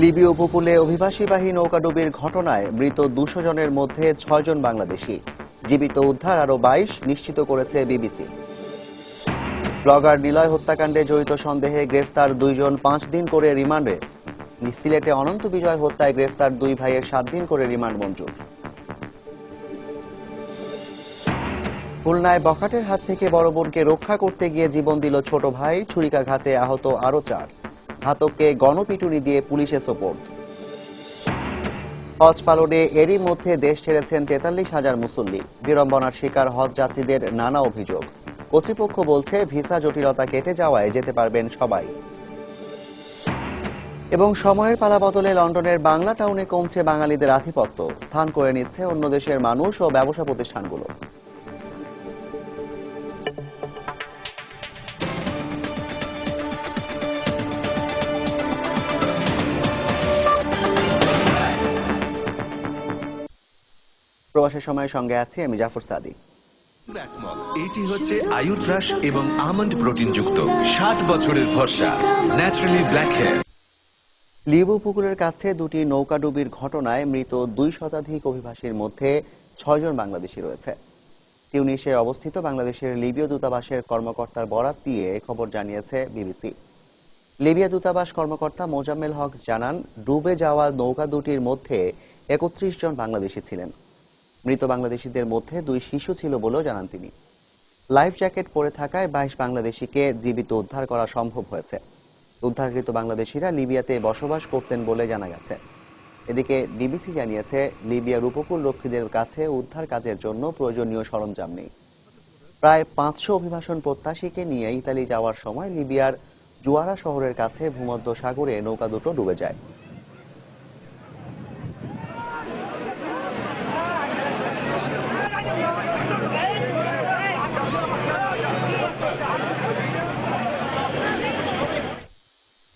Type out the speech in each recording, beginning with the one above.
লিবীয় উপকূলে অভিবাসীবাহী নৌকাডুবির ঘটনায় মৃত দুশো জনের মধ্যে ছয়জন বাংলাদেশি। জীবিত উদ্ধার আরও বাইশ নিশ্চিত করেছে বিবিসি। ব্লগার নিলয় হত্যাকাণ্ডে জড়িত সন্দেহে গ্রেফতার দুইজন পাঁচ দিন করে রিমান্ডে। সিলেটে অনন্ত বিজয় হত্যায় গ্রেফতার দুই ভাইয়ের সাত দিন করে রিমান্ড মঞ্জুর। খুলনায় বখাটের হাত থেকে বড় বোনকে রক্ষা করতে গিয়ে জীবন দিল ছোট ভাই, ছুরিকাঘাতে আহত আরও চার। ঘাতককে গণপিটুনি দিয়ে পুলিশে সোপর্দ। হজ পালনে এরই মধ্যে দেশ ছেড়েছেন তেতাল্লিশ হাজার মুসল্লি। বিড়ম্বনার শিকার হজ যাত্রীদের নানা অভিযোগ। কর্তৃপক্ষ বলছে, ভিসা জটিলতা কেটে যাওয়ায় যেতে পারবেন সবাই। এবং সময়ের পালা বদলে লন্ডনের বাংলা টাউনে কমছে বাঙালিদের আধিপত্য। স্থান করে নিচ্ছে অন্য দেশের মানুষ ও ব্যবসা প্রতিষ্ঠানগুলো। প্রবাসের সময়ের সঙ্গে আছি আমি জাফর সাদিক এটি হচ্ছে আয়ুর্রাস এবং আমন্ড প্রোটিন যুক্ত ষাট বছরের ভরসা ন্যাচারালি ব্ল্যাক হেয়ার। লিব উপকূলের কাছে দুটি নৌকাডুবির ঘটনায় মৃত দুই শতাধিক অভিবাসীর মধ্যে ছয়জন বাংলাদেশি রয়েছে। তিউনিসে অবস্থিত বাংলাদেশের লিবীয় দূতাবাসের কর্মকর্তার বরাত দিয়ে খবর জানিয়েছে বিবিসি। লিবিয়া দূতাবাস কর্মকর্তা মোজাম্মেল হক জানান ডুবে যাওয়া নৌকা দুটির মধ্যে একত্রিশ জন বাংলাদেশি ছিলেন। মৃত বাংলাদেশিদের মধ্যে দুই শিশু ছিল বলেও জানান তিনি। লাইফ জ্যাকেট পরে থাকায় বাইশ বাংলাদেশিকে জীবিত উদ্ধার করা সম্ভব হয়েছে। উদ্ধারকৃত বাংলাদেশিরা লিবিয়াতে বসবাস করতেন বলে জানা গেছে। এদিকে বিবিসি জানিয়েছে, লিবিয়ার উপকূল রক্ষীদের কাছে উদ্ধার কাজের জন্য প্রয়োজনীয় সরঞ্জাম নেই। প্রায় পাঁচশো অভিবাসন প্রত্যাশীকে নিয়ে ইতালি যাওয়ার সময় লিবিয়ার জুয়ারা শহরের কাছে ভূমধ্য সাগরে নৌকা দুটো ডুবে যায়।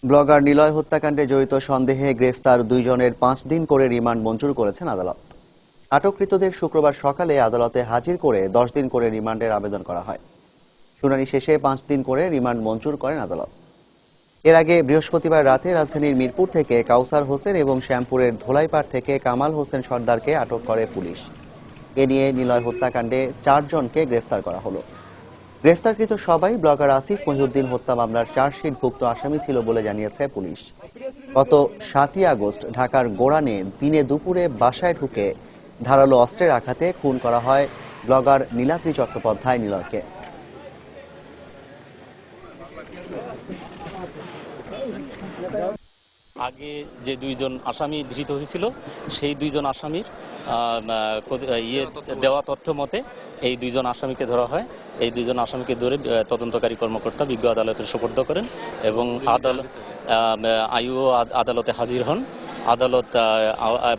ব্লগার নিলয় হত্যাকাণ্ডে জড়িত সন্দেহে গ্রেফতার দুইজনের পাঁচ দিন করে রিমান্ড মঞ্জুর করেছেন আদালত। আটককৃতদের শুক্রবার সকালে আদালতে হাজির করে দশ দিন করে রিমান্ডের আবেদন করা হয়। শুনানি শেষে পাঁচ দিন করে রিমান্ড মঞ্জুর করেন আদালত। এর আগে বৃহস্পতিবার রাতে রাজধানীর মিরপুর থেকে কাউসার হোসেন এবং শ্যামপুরের ধোলাইপাড় থেকে কামাল হোসেন সর্দারকে আটক করে পুলিশ। এ নিয়ে নিলয় হত্যাকাণ্ডে চারজনকে গ্রেফতার করা হলো। গ্রেফতারকৃত সবাই ব্লগার আসিফ মহিউদ্দিন হত্যা মামলার চার্জশিটভুক্ত আসামি ছিল বলে জানিয়েছে পুলিশ। গত সাতই আগস্ট ঢাকার গোড়ানে দিনে দুপুরে বাসায় ঢুকে ধারালো অস্ত্রের আঘাতে খুন করা হয় ব্লগার নীলাদ্রি চট্টোপাধ্যায় নিলয়কে। আগে যে দুইজন আসামি ধৃত হয়েছিল সেই দুইজন আসামির ইয়ে দেওয়া তথ্য মতে এই দুইজন আসামিকে ধরা হয়। এই দুইজন আসামিকে ধরে তদন্তকারী কর্মকর্তা বিজ্ঞ আদালতে সুপর্দ করেন এবং আদালত আয়ু আদালতে হাজির হন। আদালত আহ,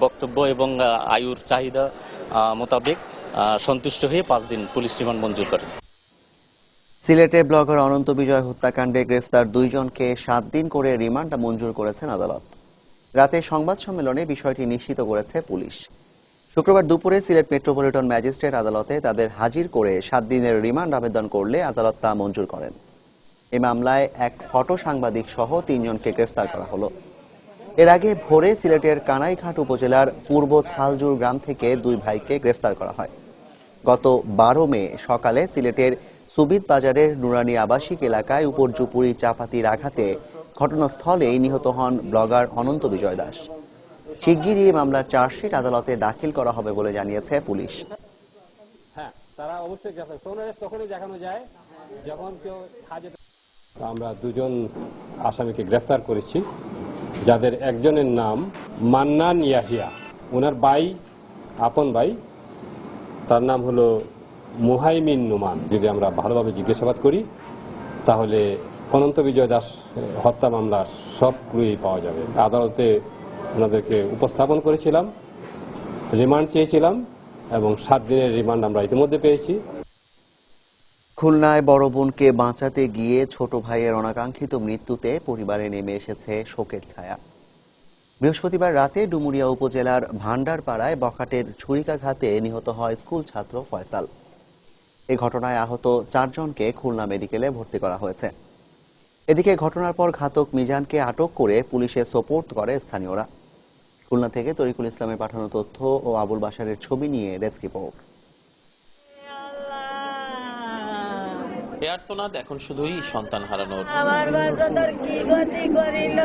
বক্তব্য এবং আয়ুর চাহিদা মোতাবেক সন্তুষ্ট হয়ে পাঁচ দিন পুলিশ রিমান্ড মঞ্জুর করে সিলেটে ব্লগার অনন্ত বিজয় হত্যাকাণ্ডে গ্রেফতার দুইজনকে সাত দিন করে রিমান্ড মঞ্জুর করেছেন আদালত। রাতে সংবাদ সম্মেলনে বিষয়টি নিশ্চিত করেছে পুলিশ। শুক্রবার দুপুরে সিলেট মেট্রোপলিটন ম্যাজিস্ট্রেট আদালতে তাদের হাজির করে সাত দিনের রিমান্ড আবেদন করলে আদালত তা মঞ্জুর করেন। এই মামলায় এক ফটো সাংবাদিক সহ তিনজনকে গ্রেফতার করা হলো। এর আগে ভোরে সিলেটের কানাইঘাট উপজেলার পূর্ব থালজুর গ্রাম থেকে দুই ভাইকে গ্রেফতার করা হয়। গত বারো মে সকালে সিলেটের সুবিদ বাজারের নুরানি আবাসিক এলাকায় উপর্যুপুরি চাপাতির আঘাতে ঘটনাস্থলেই নিহত হন ব্লগার অনন্ত বিজয় দাস। শিগগিরই এই মামলার চার্জশিট আদালতে দাখিল করা হবে বলে জানিয়েছে পুলিশ। হ্যাঁ তারা অবশ্যই তখনই দেখানো যায় যখন কেউ আমরা দুজন আসামিকে গ্রেফতার করেছি যাদের একজনের নাম মান্নান ইয়াহিয়া। ওনার ভাই আপন ভাই তার নাম হলো মুহাইমিন নুমান, যদি আমরা ভালোভাবে জিজ্ঞাসাবাদ করি, তাহলে অনন্ত বিজয় দাস হত্যা মামলার সব ক্লুই পাওয়া যাবে। আদালতে ওনাদেরকে উপস্থাপন করেছিলাম, রিমান্ড চেয়েছিলাম, এবং সাত দিনের রিমান্ড আমরা ইতিমধ্যে পেয়েছি। খুলনায় বড় বোনকে বাঁচাতে গিয়ে ছোট ভাইয়ের অনাকাঙ্ক্ষিত মৃত্যুতে পরিবারে নেমে এসেছে শোকের ছায়া। বৃহস্পতিবার রাতে ডুমুরিয়া উপজেলার ভান্ডারপাড়ায় বখাটের ছুরিকাঘাতে নিহত হয় স্কুল ছাত্র ফয়সাল। এ ঘটনায় আহত চারজনকে খুলনা মেডিকেলে ভর্তি করা হয়েছে। এদিকে ঘটনার পর ঘাতক মিজানকে আটক করে পুলিশে সোপোর্ট করে স্থানীয়রা। খুলনা থেকে তরিকুল ইসলামের পাঠানো তথ্য ও আবুল বাসারের ছবি নিয়ে রেস্কি রিপোর্ট। এ আর্তনাদ এখন শুধুই সন্তান হারানোর। আমার বাচ্চা তোর কি গতি করিল?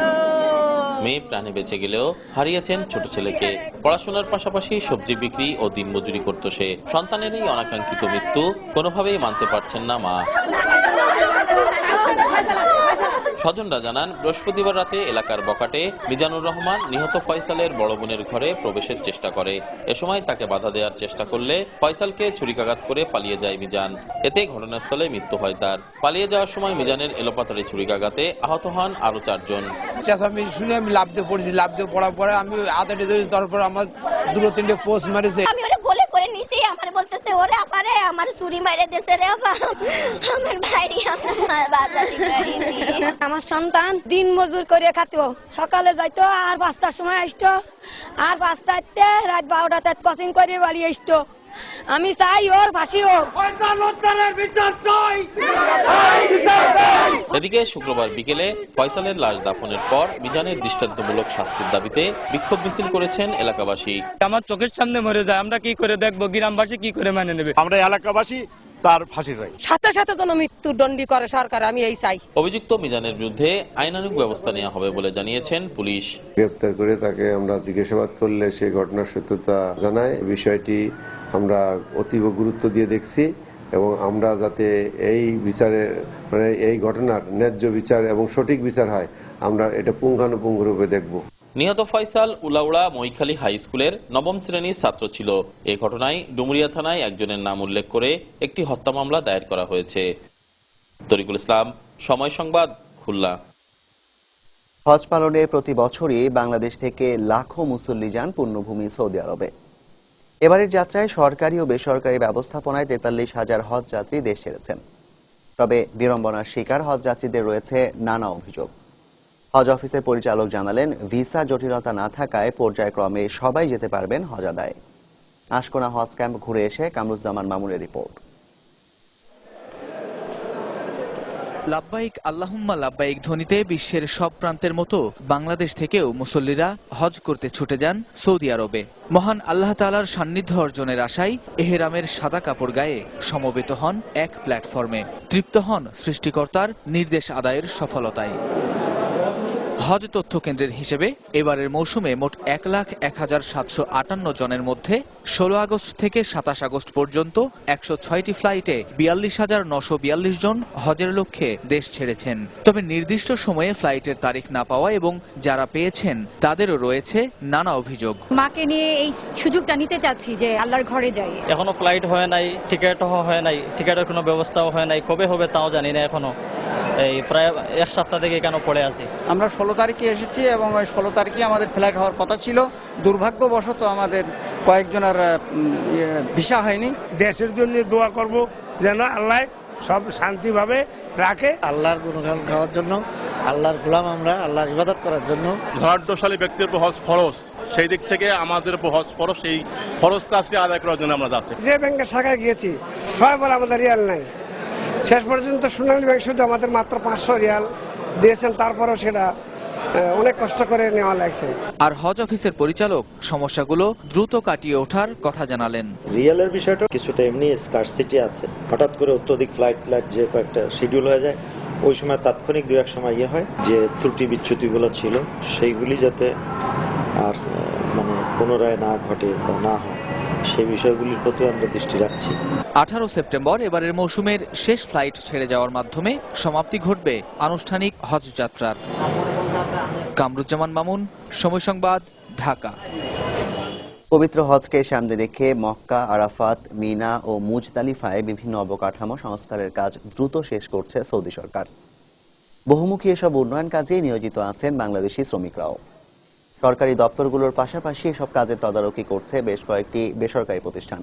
মেয়ে প্রাণে বেঁচে গেলেও হারিয়েছেন ছোট ছেলেকে। পড়াশোনার পাশাপাশি সবজি বিক্রি ও দিনমজুরি করত সে। সন্তানের এই অনাকাঙ্ক্ষিত মৃত্যু কোনোভাবেই মানতে পারছেন না মা। স্বজনরা জানান বৃহস্পতিবার রাতে এলাকার বকাটে মিজানুর রহমান নিহত ফয়সালের বড় বোনের ঘরে প্রবেশের চেষ্টা করে। এ সময় তাকে বাধা দেওয়ার চেষ্টা করলে ফয়সালকে ছুরিকাঘাত করে পালিয়ে যায় মিজান। এতে ঘটনাস্থলে মৃত্যু হয় তার। পালিয়ে যাওয়ার সময় মিজানের এলোপাতারি ছুরিকাঘাতে আহত হন আরও চারজন। চেঁচামেচি শুনে আমি লাভ দিয়ে পড়েছি লাভ দিয়ে পড়ার পরে আমি আদাটি ধরে তারপর আমার দুটো তিনটে পোস্ট মারিছে আমি ওরে বলে করে নিছি আমার বলতেছে, ওরে আপারে আমার চুরি মাইরে দেশে রে আপা আমার বাড়ি আমার আমার সন্তান দিন মজুর করে খাতো সকালে যাইতো আর পাঁচটার সময় আসতো। আর পাঁচটাতে রাত বারোটাতে কোচিং করে বাড়ি আসতো। আমি চাই ওর ফাঁসি হোক। এদিকে শুক্রবার বিকেলে ফয়সালের লাশ দাফনের পর মিজানের দৃষ্টান্তমূলক শাস্তির দাবিতে বিক্ষোভ মিছিল করেছেন এলাকাবাসী। আমার চোখের সামনে মরে যায় আমরা কি করে দেখব? গ্রামবাসী কি করে মেনে নেবে? আমরা এলাকাবাসী তার ফাঁসি চাই। সাথে সাথে যেন মৃত্যুদণ্ডী করে সরকার আমি এই চাই। অভিযুক্ত মিজানের বিরুদ্ধে আইনানুগ ব্যবস্থা নেওয়া হবে বলে জানিয়েছেন পুলিশ। গ্রেপ্তার করে তাকে আমরা জিজ্ঞাসাবাদ করলে সে ঘটনার সত্যতা জানায়। বিষয়টি আমরা অতীব গুরুত্ব দিয়ে দেখছি এবং আমরা যাতে এই বিচারে মানে এই ঘটনার ন্যায্য বিচার এবং সঠিক বিচার হয় আমরা এটা পুঙ্খানুপুঙ্খরূপে দেখব। নিহত ফয়সাল উলাউড়া মৈখালী হাই স্কুলের নবম শ্রেণির ছাত্র ছিল। এ ঘটনায় ডুমুরিয়া থানায় একজনের নাম উল্লেখ করে একটি হত্যা মামলা দায়ের করা হয়েছে। তরিকুল ইসলাম, সময় সংবাদ, খুলনা। হজ পালনে প্রতি বছরই বাংলাদেশ থেকে লাখো মুসল্লি যান পূর্ণভূমি সৌদি আরবে। এবারের যাত্রায় সরকারি ও বেসরকারি ব্যবস্থাপনায় তেতাল্লিশ হাজার হজ যাত্রী দেশ ছেড়েছেন। তবে বিড়ম্বনার শিকার হজ যাত্রীদের রয়েছে নানা অভিযোগ। হজ অফিসের পরিচালক জানালেন, ভিসা জটিলতা না থাকায় পর্যায়ক্রমে সবাই যেতে পারবেন হজ আদায় আশকোনা হজ ক্যাম্প ঘুরে এসে কামরুজ্জামান মামুনের রিপোর্ট। লাব্বাইক আল্লাহুম্মা লাব্বাইক ধ্বনিতে বিশ্বের সব প্রান্তের মতো বাংলাদেশ থেকেও মুসল্লিরা হজ করতে ছুটে যান সৌদি আরবে। মহান আল্লাহ তালার সান্নিধ্য অর্জনের আশায় এহেরামের সাদা কাপড় গায়ে সমবেত হন এক প্ল্যাটফর্মে। তৃপ্ত হন সৃষ্টিকর্তার নির্দেশ আদায়ের সফলতায়। হজ তথ্য কেন্দ্রের হিসেবে এবারের মৌসুমে মোট এক লাখ এক হাজার সাতশো আটান্ন জনের মধ্যে ষোলো আগস্ট থেকে সাতাশ আগস্ট পর্যন্ত একশো ছয়টি ফ্লাইটে বিয়াল্লিশ হাজার নশো বিয়াল্লিশ জন হজের লক্ষ্যে দেশ ছেড়েছেন। তবে নির্দিষ্ট সময়ে ফ্লাইটের তারিখ না পাওয়া এবং যারা পেয়েছেন তাদেরও রয়েছে নানা অভিযোগ। মাকে নিয়ে এই সুযোগটা নিতে চাচ্ছি যে আল্লাহর ঘরে যাই। এখনও ফ্লাইট হয় নাই টিকিটও হয় নাই টিকিটের কোনো ব্যবস্থাও হয় নাই কবে হবে তাও জানি না এখনও। এই প্রায় এক সপ্তাহ থেকে কেন পড়ে আছি? আমরা ষোলো তারিখে এসেছি এবং ওই ষোলো তারিখে আমাদের ফ্লাইট হওয়ার কথা ছিল। দুর্ভাগ্যবশত আমাদের কয়েকজনের ভিসা হয়নি। দেশের জন্য দোয়া করব যেন আল্লাহ সব শান্তিভাবে রাখে। আল্লাহর গুণগান গাওয়ার জন্য আল্লাহর গোলাম আমরা আল্লাহর ইবাদত করার জন্য। ধনাঢ্যশালী ব্যক্তির উপর হজ ফরজ সেই দিক থেকে আমাদের উপর হজ ফরজ সেই ফরজ কাজটি আদায় করার জন্য আমরা যাচ্ছি। যে ব্যাংকের শাখায় গিয়েছি সবাই বলে আমাদের রিয়াল নাই। শেষ পর্যন্ত সোনালী ব্যাংক শুধু আমাদের মাত্র পাঁচশো রিয়াল দিয়েছেন তারপরেও সেটা অনেক কষ্ট করে নেওয়া লাগছে। আর হজ অফিসের পরিচালক সমস্যাগুলো দ্রুত কাটিয়ে ওঠার কথা জানালেন। রিয়েলের বিষয়টা কিছুটা এমনি স্কারসিটি আছে। হঠাৎ করে অত্যধিক ফ্লাইট ফ্লাইট যে কয়েকটা শিডিউল হয়ে যায় ওই সময় তাৎক্ষণিক দু এক সময় ইয়ে হয় যে ত্রুটি বিচ্যুতিগুলো ছিল সেইগুলি যাতে আর মানে পুনরায় না ঘটে বা না হয়। সেই বিষয়গুলির প্রতি আমরা দৃষ্টি রাখছি। আঠারো সেপ্টেম্বর এবারের মৌসুমের শেষ ফ্লাইট ছেড়ে যাওয়ার মাধ্যমে সমাপ্তি ঘটবে আনুষ্ঠানিক হজ যাত্রার। কামরুজ্জামান মামুন সময় সংবাদ ঢাকা। পবিত্র হজকে সামনে রেখে মক্কা আরাফাত মিনা ও মুজদালিফায় বিভিন্ন অবকাঠামো সংস্কারের কাজ দ্রুত শেষ করছে সৌদি সরকার। বহুমুখী এসব উন্নয়ন কাজে নিয়োজিত আছেন বাংলাদেশি শ্রমিকরাও। সরকারি দপ্তরগুলোর পাশাপাশি এসব কাজের তদারকি করছে বেশ কয়েকটি বেসরকারি প্রতিষ্ঠান।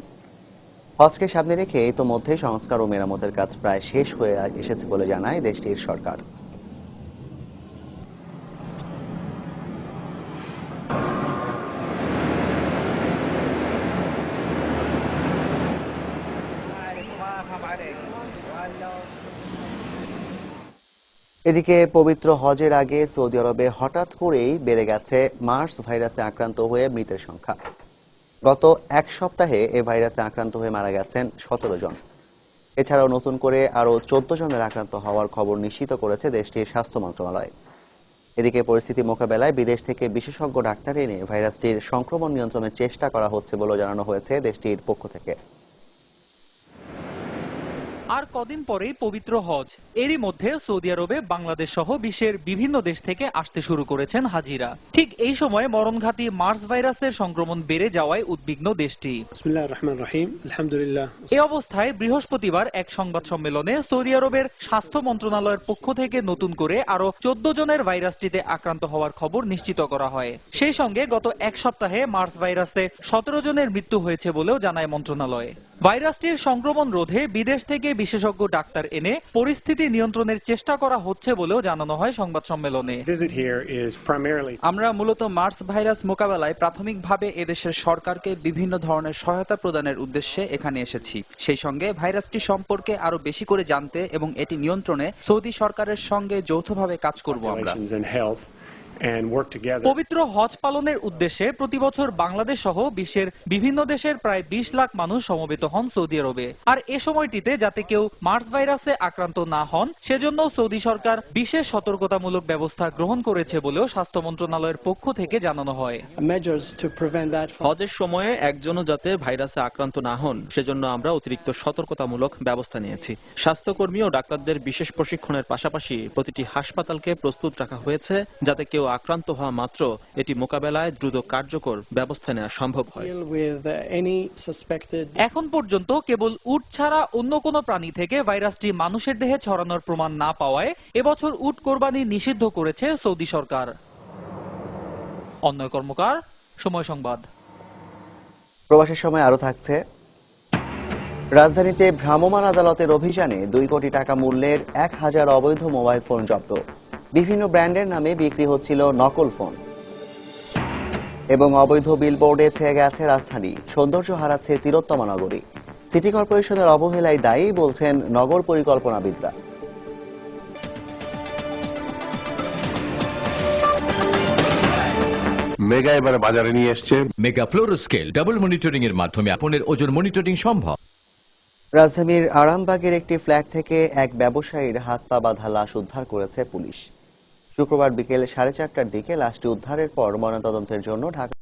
হজকে সামনে রেখে ইতোমধ্যে সংস্কার ও মেরামতের কাজ প্রায় শেষ হয়ে এসেছে বলে জানায় দেশটির সরকার। এদিকে পবিত্র হজের আগে সৌদি আরবে হঠাৎ করেই বেড়ে গেছে মার্স ভাইরাসে আক্রান্ত হয়ে মৃতের সংখ্যা। গত এক সপ্তাহে এ ভাইরাসে আক্রান্ত হয়ে মারা গেছেন সতেরো জন। এছাড়াও নতুন করে আরও চোদ্দ জনের আক্রান্ত হওয়ার খবর নিশ্চিত করেছে দেশটির স্বাস্থ্য মন্ত্রণালয়। এদিকে পরিস্থিতি মোকাবেলায় বিদেশ থেকে বিশেষজ্ঞ ডাক্তার এনে ভাইরাসটির সংক্রমণ নিয়ন্ত্রণের চেষ্টা করা হচ্ছে বলে জানানো হয়েছে দেশটির পক্ষ থেকে। আর কদিন পরেই পবিত্র হজ। এরই মধ্যে সৌদি আরবে বাংলাদেশ সহ বিশ্বের বিভিন্ন দেশ থেকে আসতে শুরু করেছেন হাজিরা। ঠিক এই সময় মরণঘাতী মার্স ভাইরাসের সংক্রমণ বেড়ে যাওয়ায় উদ্বিগ্ন দেশটি। এ অবস্থায় বৃহস্পতিবার এক সংবাদ সম্মেলনে সৌদি আরবের স্বাস্থ্য মন্ত্রণালয়ের পক্ষ থেকে নতুন করে আরও চোদ্দ জনের ভাইরাসটিতে আক্রান্ত হওয়ার খবর নিশ্চিত করা হয়। সেই সঙ্গে গত এক সপ্তাহে মার্স ভাইরাসে সতেরো জনের মৃত্যু হয়েছে বলেও জানায় মন্ত্রণালয়। ভাইরাসটির সংক্রমণ রোধে বিদেশ থেকে বিশেষজ্ঞ ডাক্তার এনে পরিস্থিতি নিয়ন্ত্রণের চেষ্টা করা হচ্ছে বলেও জানানো হয় সংবাদ সম্মেলনে। আমরা মূলত মার্স ভাইরাস মোকাবেলায় প্রাথমিকভাবে এদেশের সরকারকে বিভিন্ন ধরনের সহায়তা প্রদানের উদ্দেশ্যে এখানে এসেছি। সেই সঙ্গে ভাইরাসটি সম্পর্কে আরও বেশি করে জানতে এবং এটি নিয়ন্ত্রণে সৌদি সরকারের সঙ্গে যৌথভাবে কাজ করব আমরা। পবিত্র হজ পালনের উদ্দেশ্যে প্রতি বছর বাংলাদেশ সহ বিশ্বের বিভিন্ন দেশের প্রায় বিশ লাখ মানুষ সমবেত হন সৌদি আরবে। আর এ সময়টিতে যাতে কেউ মার্স ভাইরাসে আক্রান্ত না হন সেজন্য সৌদি সরকার বিশেষ সতর্কতামূলক ব্যবস্থা গ্রহণ করেছে বলেও স্বাস্থ্য মন্ত্রণালয়ের পক্ষ থেকে জানানো হয়। হজের সময়ে একজনও যাতে ভাইরাসে আক্রান্ত না হন সেজন্য আমরা অতিরিক্ত সতর্কতামূলক ব্যবস্থা নিয়েছি। স্বাস্থ্যকর্মী ও ডাক্তারদের বিশেষ প্রশিক্ষণের পাশাপাশি প্রতিটি হাসপাতালকে প্রস্তুত রাখা হয়েছে যাতে কেউ আক্রান্ত হওয়া মাত্র এটি মোকাবেলায় দ্রুত কার্যকর ব্যবস্থা নেওয়া সম্ভব হয়। Uh, এখন পর্যন্ত কেবল উট ছাড়া অন্য কোনো প্রাণী থেকে ভাইরাসটি মানুষের দেহে ছড়ানোর প্রমাণ না পাওয়ায় এবছর উট কোরবানি নিষিদ্ধ করেছে সৌদি সরকার। অন্যয় কর্মকার সময় সংবাদ। প্রবাসের সময় আরও থাকছে। রাজধানীতে ভ্রাম্যমাণ আদালতের অভিযানে দুই কোটি টাকা মূল্যের এক হাজার অবৈধ মোবাইল ফোন জব্দ। বিভিন্ন ব্র্যান্ডের নামে বিক্রি হচ্ছিল নকল ফোন। এবং অবৈধ বিলবোর্ডে ছেয়ে গেছে রাজধানী। সৌন্দর্য হারাচ্ছে তিলোত্তমা নগরী। সিটি কর্পোরেশনের অবহেলায় দায়ী বলছেন নগর পরিকল্পনাবিদরা। মেগা এবারে বাজারে নিয়ে এসছে। Mega fluoro scale double monitoring এর মাধ্যমে আপনার ওজন মনিটরিং সম্ভব। রাজধানীর আরামবাগের একটি ফ্ল্যাট থেকে এক ব্যবসায়ীর হাত পা বাঁধা লাশ উদ্ধার করেছে পুলিশ। শুক্রবার বিকেল সাড়ে চারটার দিকে লাশটি উদ্ধারের পর ময়নাতদন্তের জন্য ঢাকা